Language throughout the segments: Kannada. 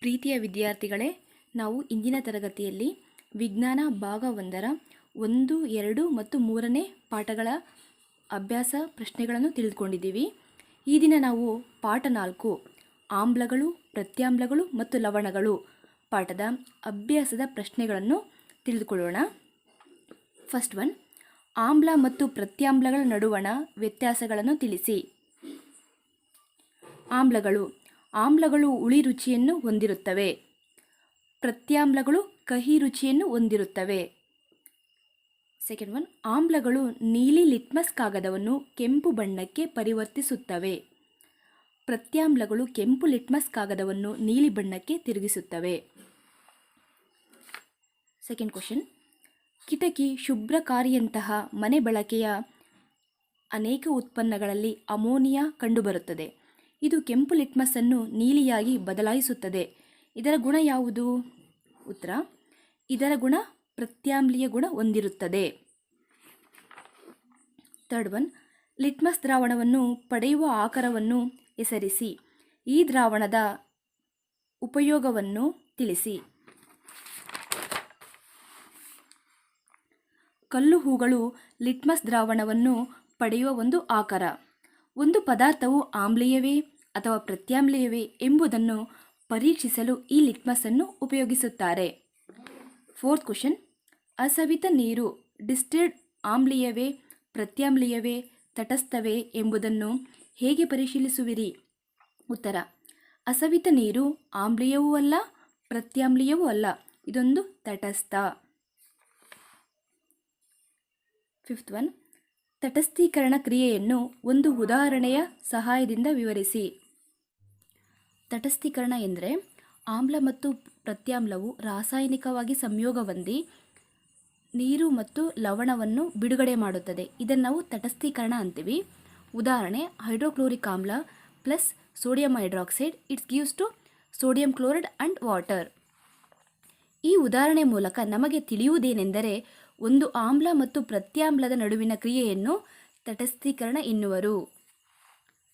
ಪ್ರೀತಿಯ ವಿದ್ಯಾರ್ಥಿಗಳೇ, ನಾವು ಇಂದಿನ ತರಗತಿಯಲ್ಲಿ ವಿಜ್ಞಾನ ಭಾಗ ಒಂದರ ಒಂದು, ಎರಡು ಮತ್ತು ಮೂರನೇ ಪಾಠಗಳ ಅಭ್ಯಾಸ ಪ್ರಶ್ನೆಗಳನ್ನು ತಿಳಿದುಕೊಂಡಿದ್ದೀವಿ. ಈ ದಿನ ನಾವು ಪಾಠ ನಾಲ್ಕು, ಆಮ್ಲಗಳು, ಪ್ರತ್ಯಾಮ್ಲಗಳು ಮತ್ತು ಲವಣಗಳು ಪಾಠದ ಅಭ್ಯಾಸದ ಪ್ರಶ್ನೆಗಳನ್ನು ತಿಳಿದುಕೊಳ್ಳೋಣ. ಫಸ್ಟ್ ಒನ್ ಆಮ್ಲ ಮತ್ತು ಪ್ರತ್ಯಾಮ್ಲಗಳ ನಡುವಣ ವ್ಯತ್ಯಾಸಗಳನ್ನು ತಿಳಿಸಿ. ಆಮ್ಲಗಳು ಆಮ್ಲಗಳು ಹುಳಿ ರುಚಿಯನ್ನು ಹೊಂದಿರುತ್ತವೆ. ಪ್ರತ್ಯಾಮ್ಲಗಳು ಕಹಿ ರುಚಿಯನ್ನು ಹೊಂದಿರುತ್ತವೆ. ಸೆಕೆಂಡ್ ಒನ್ ಆಮ್ಲಗಳು ನೀಲಿ ಲಿಟ್ಮಸ್ ಕಾಗದವನ್ನು ಕೆಂಪು ಬಣ್ಣಕ್ಕೆ ಪರಿವರ್ತಿಸುತ್ತವೆ. ಪ್ರತ್ಯಾಮ್ಲಗಳು ಕೆಂಪು ಲಿಟ್ಮಸ್ ಕಾಗದವನ್ನು ನೀಲಿ ಬಣ್ಣಕ್ಕೆ ತಿರುಗಿಸುತ್ತವೆ. ಸೆಕೆಂಡ್ ಕ್ವಶನ್ ಕಿಟಕಿ ಶುಭ್ರಕಾರಿಯಂತಹ ಮನೆ ಬಳಕೆಯ ಅನೇಕ ಉತ್ಪನ್ನಗಳಲ್ಲಿ ಅಮೋನಿಯಾ ಕಂಡುಬರುತ್ತದೆ. ಇದು ಕೆಂಪು ಲಿಟ್ಮಸ್ ಅನ್ನು ನೀಲಿಯಾಗಿ ಬದಲಾಯಿಸುತ್ತದೆ. ಇದರ ಗುಣ ಯಾವುದು? ಉತ್ತರ, ಇದರ ಗುಣ ಪ್ರತ್ಯಾಮ್ಲೀಯ ಗುಣ ಹೊಂದಿರುತ್ತದೆ. ಥರ್ಡ್ ಒನ್, ಲಿಟ್ಮಸ್ ದ್ರಾವಣವನ್ನು ಪಡೆಯುವ ಆಕಾರವನ್ನು ಹೆಸರಿಸಿ, ಈ ದ್ರಾವಣದ ಉಪಯೋಗವನ್ನು ತಿಳಿಸಿ. ಕಲ್ಲು ಹೂಗಳು ಲಿಟ್ಮಸ್ ದ್ರಾವಣವನ್ನು ಪಡೆಯುವ ಒಂದು ಆಕಾರ. ಒಂದು ಪದಾರ್ಥವು ಆಮ್ಲೀಯವೇ ಅಥವಾ ಪ್ರತ್ಯಾಮ್ಲೀಯವೇ ಎಂಬುದನ್ನು ಪರೀಕ್ಷಿಸಲು ಈ ಲಿಟ್ಮಸ್ ಅನ್ನು ಉಪಯೋಗಿಸುತ್ತಾರೆ. ಫೋರ್ತ್ ಕ್ವಶನ್ ಅಸವಿತ ನೀರು ಡಿಸ್ಟಿಲ್ಡ್ ಆಮ್ಲೀಯವೇ, ಪ್ರತ್ಯಾಮ್ಲೀಯವೇ, ತಟಸ್ಥವೇ ಎಂಬುದನ್ನು ಹೇಗೆ ಪರಿಶೀಲಿಸುವಿರಿ? ಉತ್ತರ. ಅಸವಿತ ನೀರು ಆಮ್ಲೀಯವೂ ಅಲ್ಲ, ಪ್ರತ್ಯಾಮ್ಲೀಯವೂ ಅಲ್ಲ. ಇದೊಂದು ತಟಸ್ಥ. ಫಿಫ್ತ್ ಒನ್ ತಟಸ್ಥೀಕರಣ ಕ್ರಿಯೆಯನ್ನು ಒಂದು ಉದಾಹರಣೆಯ ಸಹಾಯದಿಂದ ವಿವರಿಸಿ. ತಟಸ್ಥೀಕರಣ ಎಂದರೆ ಆಮ್ಲ ಮತ್ತು ಪ್ರತ್ಯಾಮ್ಲವು ರಾಸಾಯನಿಕವಾಗಿ ಸಂಯೋಗ ಹೊಂದಿ ನೀರು ಮತ್ತು ಲವಣವನ್ನು ಬಿಡುಗಡೆ ಮಾಡುತ್ತದೆ. ಇದನ್ನು ನಾವು ತಟಸ್ಥೀಕರಣ ಅಂತೀವಿ. ಉದಾಹರಣೆ, ಹೈಡ್ರೋಕ್ಲೋರಿಕ್ ಆಮ್ಲ plus sodium hydroxide, it's gives to sodium chloride and water. ಈ ಉದಾಹರಣೆ ಮೂಲಕ ನಮಗೆ ತಿಳಿಯುವುದೇನೆಂದರೆ ಒಂದು ಆಮ್ಲ ಮತ್ತು ಪ್ರತ್ಯಾಮ್ಲದ ನಡುವಿನ ಕ್ರಿಯೆಯನ್ನು ತಟಸ್ಥೀಕರಣ ಎನ್ನುವರು.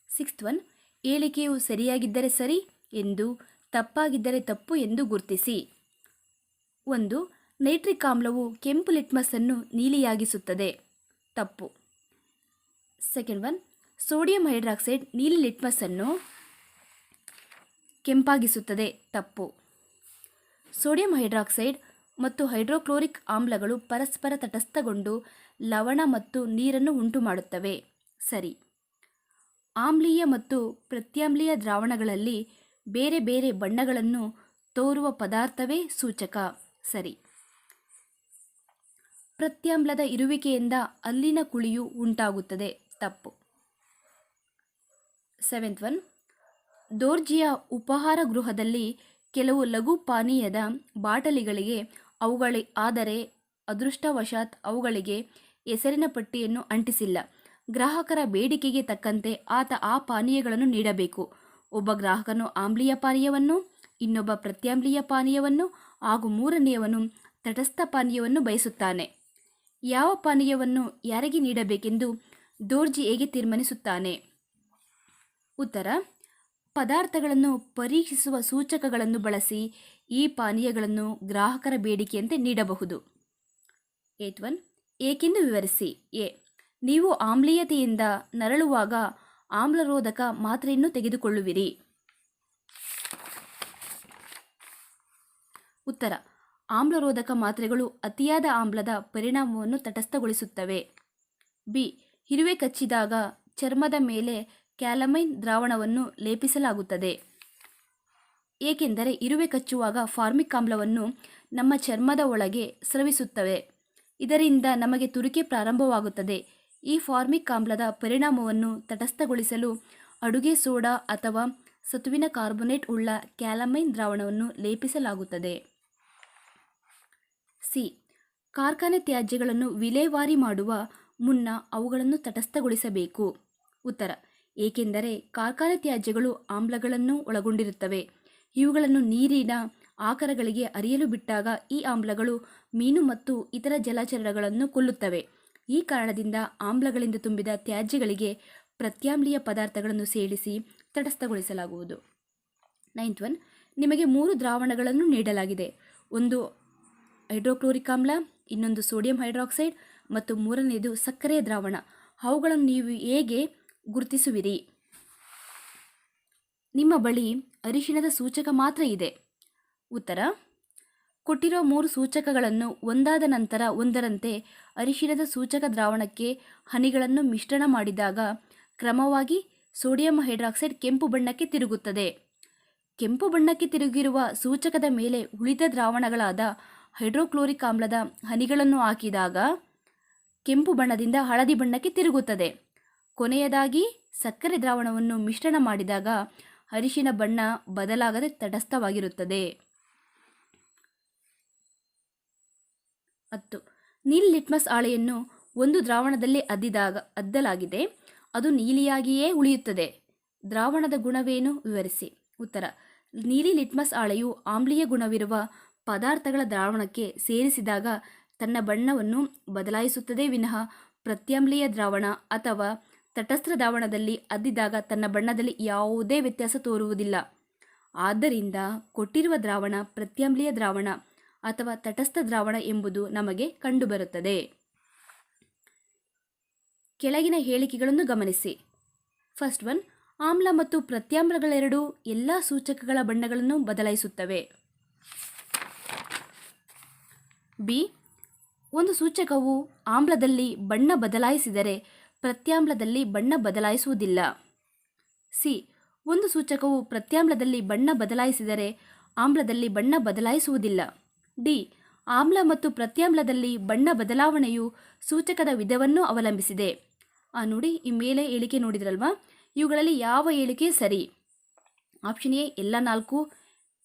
ಸಿಕ್ಸ್ತ್ ಒನ್ ಹೇಳಿಕೆಯು ಸರಿಯಾಗಿದ್ದರೆ ಸರಿ ಎಂದು ತಪ್ಪಾಗಿದ್ದರೆ ತಪ್ಪು ಎಂದು ಗುರುತಿಸಿ. ಒಂದು, ನೈಟ್ರಿಕ್ ಆಮ್ಲವು ಕೆಂಪು ಲಿಟ್ಮಸ್ ಅನ್ನು ನೀಲಿಯಾಗಿಸುತ್ತದೆ. ತಪ್ಪು. ಸೆಕೆಂಡ್ ಒನ್ ಸೋಡಿಯಂ ಹೈಡ್ರಾಕ್ಸೈಡ್ ನೀಲಿ ಲಿಟ್ಮಸ್ ಅನ್ನು ಕೆಂಪಾಗಿಸುತ್ತದೆ. ತಪ್ಪು. ಸೋಡಿಯಂ ಹೈಡ್ರಾಕ್ಸೈಡ್ ಮತ್ತು ಹೈಡ್ರೋಕ್ಲೋರಿಕ್ ಆಮ್ಲಗಳು ಪರಸ್ಪರ ತಟಸ್ಥಗೊಂಡು ಲವಣ ಮತ್ತು ನೀರನ್ನು ಉಂಟು ಮಾಡುತ್ತವೆ ಸರಿ. ಆಮ್ಲೀಯ ಮತ್ತು ಪ್ರತ್ಯಾಮ್ಲೀಯ ದ್ರಾವಣಗಳಲ್ಲಿ ಬೇರೆ ಬೇರೆ ಬಣ್ಣಗಳನ್ನು ತೋರುವ ಪದಾರ್ಥವೇ ಸೂಚಕ. ಸರಿ. ಪ್ರತ್ಯಾಮ್ಲದ ಇರುವಿಕೆಯಿಂದ ಅಲ್ಲಿನ ಕುಳಿಯು ಉಂಟಾಗುತ್ತದೆ. ತಪ್ಪು. Seventh one. ದೋರ್ಜಿಯ ಉಪಹಾರ ಗೃಹದಲ್ಲಿ ಕೆಲವು ಲಘು ಪಾನೀಯದ ಬಾಟಲಿಗಳಿಗೆ ಅವುಗಳ, ಆದರೆ ಅದೃಷ್ಟವಶಾತ್ ಅವುಗಳಿಗೆ ಹೆಸರಿನ ಪಟ್ಟಿಯನ್ನು ಅಂಟಿಸಿಲ್ಲ. ಗ್ರಾಹಕರ ಬೇಡಿಕೆಗೆ ತಕ್ಕಂತೆ ಆತ ಆ ಪಾನೀಯಗಳನ್ನು ನೀಡಬೇಕು. ಒಬ್ಬ ಗ್ರಾಹಕನು ಆಮ್ಲೀಯ ಪಾನೀಯವನ್ನು, ಇನ್ನೊಬ್ಬ ಪ್ರತ್ಯಾಮ್ಲೀಯ ಪಾನೀಯವನ್ನು, ಹಾಗೂ ಮೂರನೆಯವನು ತಟಸ್ಥ ಪಾನೀಯವನ್ನು ಬಯಸುತ್ತಾನೆ. ಯಾವ ಪಾನೀಯವನ್ನು ಯಾರಿಗೆ ನೀಡಬೇಕೆಂದು ದೋರ್ಜಿ ಹೇಗೆ ತೀರ್ಮಾನಿಸುತ್ತಾನೆ? ಉತ್ತರ, ಪದಾರ್ಥಗಳನ್ನು ಪರೀಕ್ಷಿಸುವ ಸೂಚಕಗಳನ್ನು ಬಳಸಿ ಈ ಪಾನೀಯಗಳನ್ನು ಗ್ರಾಹಕರ ಬೇಡಿಕೆಯಂತೆ ನೀಡಬಹುದು. ಏಟ್ ಒನ್ ಏಕೆಂದು ವಿವರಿಸಿ? ಎ, ನೀವು ಆಮ್ಲೀಯತೆಯಿಂದ ನರಳುವಾಗ ಆಮ್ಲರೋಧಕ ಮಾತ್ರೆಯನ್ನು ತೆಗೆದುಕೊಳ್ಳುವಿರಿ. ಉತ್ತರ, ಆಮ್ಲರೋಧಕ ಮಾತ್ರೆಗಳು ಅತಿಯಾದ ಆಮ್ಲದ ಪರಿಣಾಮವನ್ನು ತಟಸ್ಥಗೊಳಿಸುತ್ತವೆ. ಬಿ, ಹಿರುವೆ ಕಚ್ಚಿದಾಗ ಚರ್ಮದ ಮೇಲೆ ಕ್ಯಾಲಮೈನ್ ದ್ರಾವಣವನ್ನು ಲೇಪಿಸಲಾಗುತ್ತದೆ. ಏಕೆಂದರೆ ಇರುವೆ ಕಚ್ಚುವಾಗ ಫಾರ್ಮಿಕ್ ಆಮ್ಲವನ್ನು ನಮ್ಮ ಚರ್ಮದ ಒಳಗೆ ಸ್ರವಿಸುತ್ತವೆ. ಇದರಿಂದ ನಮಗೆ ತುರಿಕೆ ಪ್ರಾರಂಭವಾಗುತ್ತದೆ. ಈ ಫಾರ್ಮಿಕ್ ಆಮ್ಲದ ಪರಿಣಾಮವನ್ನು ತಟಸ್ಥಗೊಳಿಸಲು ಅಡುಗೆ ಸೋಡಾ ಅಥವಾ ಸತುವಿನ ಕಾರ್ಬೊನೇಟ್ ಉಳ್ಳ ಕ್ಯಾಲಮೈನ್ ದ್ರಾವಣವನ್ನು ಲೇಪಿಸಲಾಗುತ್ತದೆ. ಸಿ. ಕಾರ್ಖಾನೆ ತ್ಯಾಜ್ಯಗಳನ್ನು ವಿಲೇವಾರಿ ಮಾಡುವ ಮುನ್ನ ಅವುಗಳನ್ನು ತಟಸ್ಥಗೊಳಿಸಬೇಕು. ಉತ್ತರ. ಏಕೆಂದರೆ ಕಾರ್ಖಾನೆ ತ್ಯಾಜ್ಯಗಳು ಆಮ್ಲಗಳನ್ನು ಒಳಗೊಂಡಿರುತ್ತವೆ. ಇವುಗಳನ್ನು ನೀರಿನ ಆಕರಗಳಿಗೆ ಅರಿಯಲು ಬಿಟ್ಟಾಗ ಈ ಆಮ್ಲಗಳು ಮೀನು ಮತ್ತು ಇತರ ಜಲಚರಗಳನ್ನು ಕೊಲ್ಲುತ್ತವೆ. ಈ ಕಾರಣದಿಂದ ಆಮ್ಲಗಳಿಂದ ತುಂಬಿದ ತ್ಯಾಜ್ಯಗಳಿಗೆ ಪ್ರತ್ಯಾಮ್ಲೀಯ ಪದಾರ್ಥಗಳನ್ನು ಸೇರಿಸಿ ತಟಸ್ಥಗೊಳಿಸಲಾಗುವುದು. ನೈನ್ತ್ ಒನ್, ನಿಮಗೆ ಮೂರು ದ್ರಾವಣಗಳನ್ನು ನೀಡಲಾಗಿದೆ. ಒಂದು ಹೈಡ್ರೋಕ್ಲೋರಿಕ್ ಆಮ್ಲ, ಇನ್ನೊಂದು ಸೋಡಿಯಂ ಹೈಡ್ರಾಕ್ಸೈಡ್ ಮತ್ತು ಮೂರನೆಯದು ಸಕ್ಕರೆಯ ದ್ರಾವಣ. ಅವುಗಳನ್ನು ನೀವು ಹೇಗೆ ಗುರುತಿಸುವಿರಿ? ನಿಮ್ಮ ಬಳಿ ಅರಿಶಿಣದ ಸೂಚಕ ಮಾತ್ರ ಇದೆ. ಉತ್ತರ, ಕೊಟ್ಟಿರೋ ಮೂರು ಸೂಚಕಗಳನ್ನು ಒಂದಾದ ನಂತರ ಒಂದರಂತೆ ಅರಿಶಿಣದ ಸೂಚಕ ದ್ರಾವಣಕ್ಕೆ ಹನಿಗಳನ್ನು ಮಿಶ್ರಣ ಮಾಡಿದಾಗ ಕ್ರಮವಾಗಿ ಸೋಡಿಯಂ ಹೈಡ್ರಾಕ್ಸೈಡ್ ಕೆಂಪು ಬಣ್ಣಕ್ಕೆ ತಿರುಗುತ್ತದೆ. ಕೆಂಪು ಬಣ್ಣಕ್ಕೆ ತಿರುಗಿರುವ ಸೂಚಕದ ಮೇಲೆ ಉಳಿದ ದ್ರಾವಣಗಳಾದ ಹೈಡ್ರೋಕ್ಲೋರಿಕ್ ಆಮ್ಲದ ಹನಿಗಳನ್ನು ಹಾಕಿದಾಗ ಕೆಂಪು ಬಣ್ಣದಿಂದ ಹಳದಿ ಬಣ್ಣಕ್ಕೆ ತಿರುಗುತ್ತದೆ. ಕೊನೆಯದಾಗಿ ಸಕ್ಕರೆ ದ್ರಾವಣವನ್ನು ಮಿಶ್ರಣ ಮಾಡಿದಾಗ ಅರಿಶಿನ ಬಣ್ಣ ಬದಲಾಗದೆ ತಟಸ್ಥವಾಗಿರುತ್ತದೆ. ಹತ್ತು. ನೀಲಿ ಲಿಟ್ಮಸ್ ಹಾಳೆಯನ್ನು ಒಂದು ದ್ರಾವಣದಲ್ಲಿ ಅದ್ದಿದಾಗ ಅದ್ದಲಾಗಿದೆ. ಅದು ನೀಲಿಯಾಗಿಯೇ ಉಳಿಯುತ್ತದೆ. ದ್ರಾವಣದ ಗುಣವೇನು? ವಿವರಿಸಿ. ಉತ್ತರ. ನೀಲಿ ಲಿಟ್ಮಸ್ ಹಾಳೆಯು ಆಮ್ಲೀಯ ಗುಣವಿರುವ ಪದಾರ್ಥಗಳ ದ್ರಾವಣಕ್ಕೆ ಸೇರಿಸಿದಾಗ ತನ್ನ ಬಣ್ಣವನ್ನು ಬದಲಾಯಿಸುತ್ತದೆ. ವಿನಃ ಪ್ರತ್ಯಾಮ್ಲೀಯ ದ್ರಾವಣ ಅಥವಾ ತಟಸ್ಥ ದ್ರಾವಣದಲ್ಲಿ ಅದ್ದಿದಾಗ ತನ್ನ ಬಣ್ಣದಲ್ಲಿ ಯಾವುದೇ ವ್ಯತ್ಯಾಸ ತೋರುವುದಿಲ್ಲ. ಆದ್ದರಿಂದ ಕೊಟ್ಟಿರುವ ದ್ರಾವಣ ಪ್ರತ್ಯಾಮ್ಲೀಯ ದ್ರಾವಣ ಅಥವಾ ತಟಸ್ಥ ದ್ರಾವಣ ಎಂಬುದು ನಮಗೆ ಕಂಡುಬರುತ್ತದೆ. ಕೆಳಗಿನ ಹೇಳಿಕೆಗಳನ್ನು ಗಮನಿಸಿ. ಫಸ್ಟ್ ಒನ್, ಆಮ್ಲ ಮತ್ತು ಪ್ರತ್ಯಾಮ್ಲಗಳೆರಡೂ ಎಲ್ಲ ಸೂಚಕಗಳ ಬಣ್ಣಗಳನ್ನು ಬದಲಾಯಿಸುತ್ತವೆ. ಬಿ, ಒಂದು ಸೂಚಕವು ಆಮ್ಲದಲ್ಲಿ ಬಣ್ಣ ಬದಲಾಯಿಸಿದರೆ ಪ್ರತ್ಯಾಮ್ಲದಲ್ಲಿ ಬಣ್ಣ ಬದಲಾಯಿಸುವುದಿಲ್ಲ. ಸಿ. ಒಂದು ಸೂಚಕವು ಪ್ರತ್ಯಾಮ್ಲದಲ್ಲಿ ಬಣ್ಣ ಬದಲಾಯಿಸಿದರೆ ಆಮ್ಲದಲ್ಲಿ ಬಣ್ಣ ಬದಲಾಯಿಸುವುದಿಲ್ಲ. ಡಿ. ಆಮ್ಲ ಮತ್ತು ಪ್ರತ್ಯಾಮ್ಲದಲ್ಲಿ ಬಣ್ಣ ಬದಲಾವಣೆಯು ಸೂಚಕದ ವಿಧವನ್ನು ಅವಲಂಬಿಸಿದೆ. ಆ, ನೋಡಿ, ಈ ಮೇಲೆ ಹೇಳಿಕೆ ನೋಡಿದ್ರಲ್ವಾ? ಇವುಗಳಲ್ಲಿ ಯಾವ ಹೇಳಿಕೆ ಸರಿ? ಆಪ್ಷನ್ ಎ, ಎಲ್ಲ ನಾಲ್ಕು,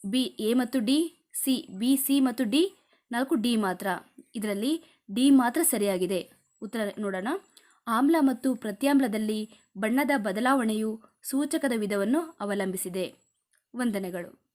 ಬಿ, ಎ ಮತ್ತು ಡಿ, ಸಿ, ಬಿ, ಸಿ ಮತ್ತು ಡಿ, ನಾಲ್ಕು ಡಿ ಮಾತ್ರ. ಇದರಲ್ಲಿ ಡಿ ಮಾತ್ರ ಸರಿಯಾಗಿದೆ. ಉತ್ತರ ನೋಡೋಣ. ಆಮ್ಲ ಮತ್ತು ಪ್ರತ್ಯಾಮ್ಲದಲ್ಲಿ ಬಣ್ಣದ ಬದಲಾವಣೆಯು ಸೂಚಕದ ವಿಧವನ್ನು ಅವಲಂಬಿಸಿದೆ. ವಂದನೆಗಳು.